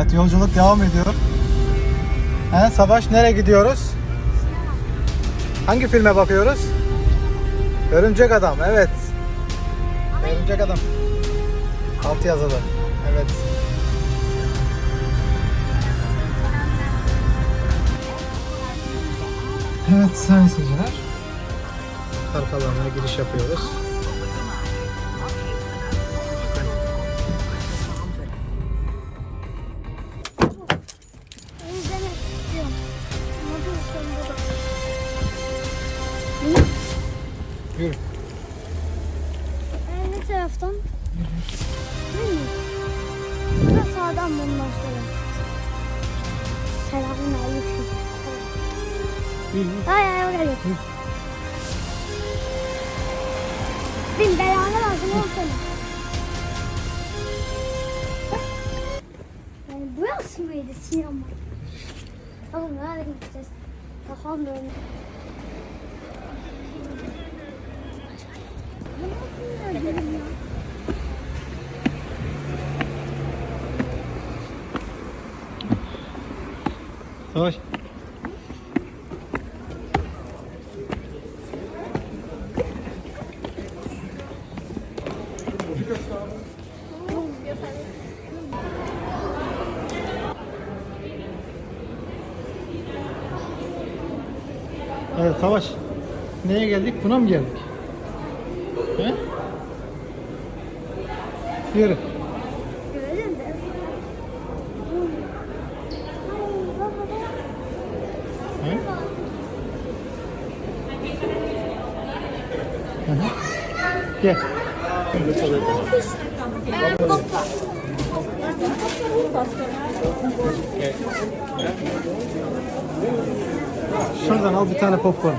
Evet yolculuk devam ediyor. He, Savaş nereye gidiyoruz? Hangi filme bakıyoruz? Örümcek Adam evet. Örümcek Adam. Altı yazılı. Evet. Evet sayın seyirciler. Park alanına giriş yapıyoruz. Yürü. Ee, ne taraftan? Değil mi? Burada sağdan bundan sonra. Selamun aleyküm. Hay hay oraya. Bin belanı lazım ol senin. Yani burası mıydı sinema? Oğlum nereye gideceğiz? Kafam dönüyor. Ya? Savaş. Evet Savaş. Neye geldik? Buna mı geldik? He? Yürü. Hı hı. Gel. Şuradan al bir tane popcorn.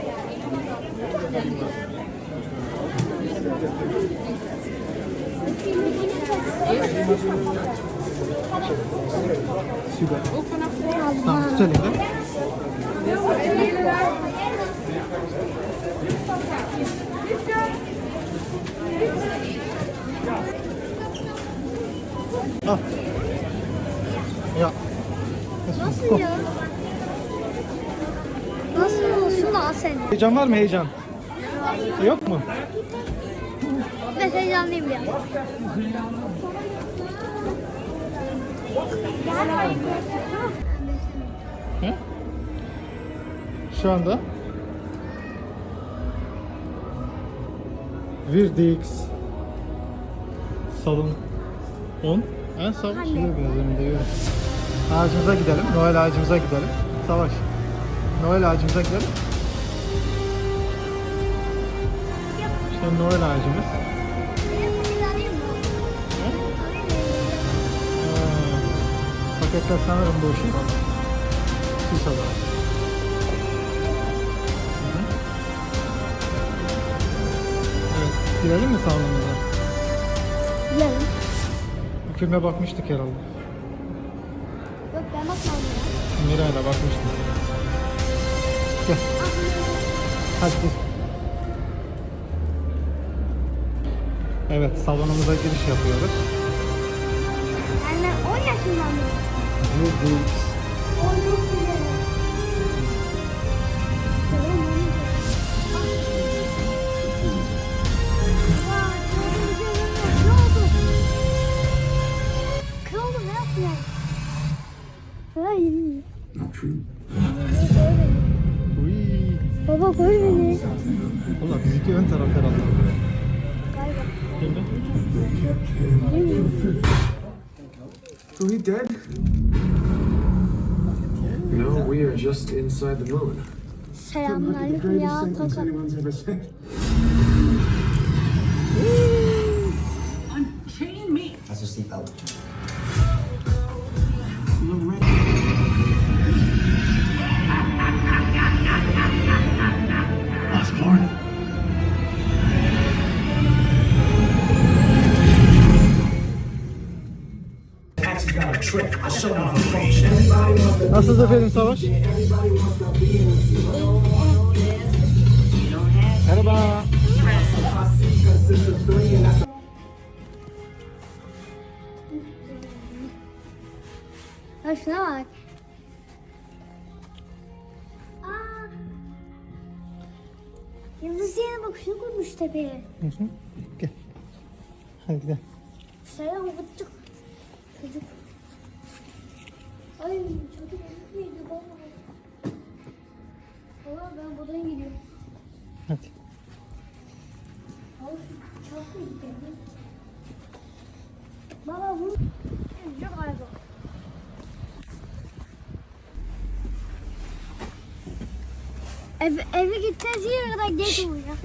Süper. Tamam tut elinde. Al. Ya. Nasıl ya? Nasıl olsun al seni? Heyecan var mı heyecan? Yok mu? Ben heyecanlıyım ya. He? Şu anda Virdix Salon 10 En biraz önünde yürü. Ağacımıza gidelim. Noel ağacımıza gidelim. Savaş. Noel ağacımıza gidelim. İşte Noel ağacımız. Paketler sanırım işin. Süs olarak. Evet, girelim mi salonumuza? Gidelim. Bu filme bakmıştık herhalde. Yok ben bakmadım ya. Miray'la bakmıştık. Gel, hadi gir. Evet, salonumuza giriş yapıyoruz. Yani 10 yaşından mı? Virdix. 10 çok güzel. Vay, çok güzel. Ne oldu? Kralım ne yapıyor? Ay. Uy. Baba koy beni. Valla bizimki ön taraf herhalde. Galiba. Değil mi? So he dead? No, we are just inside the moon. Selamünaleyküm ya kanka. anyone's ever said. Unchain me. That's your seatbelt. Nasıldı efendim savaş? Merhaba. Ya şuna bak. Aa. Yıldız yerine bak şunu koymuş tepeye. Hı hı. Gel. Hadi gidelim. Selam gıcık. Çocuk. Ay çocuk mıydı baba? Baba ben buradan gidiyorum. Hadi. Al çok mu gidelim? Baba bu Çocuk galiba. Ev, eve gideceğiz yine kadar geç olacak.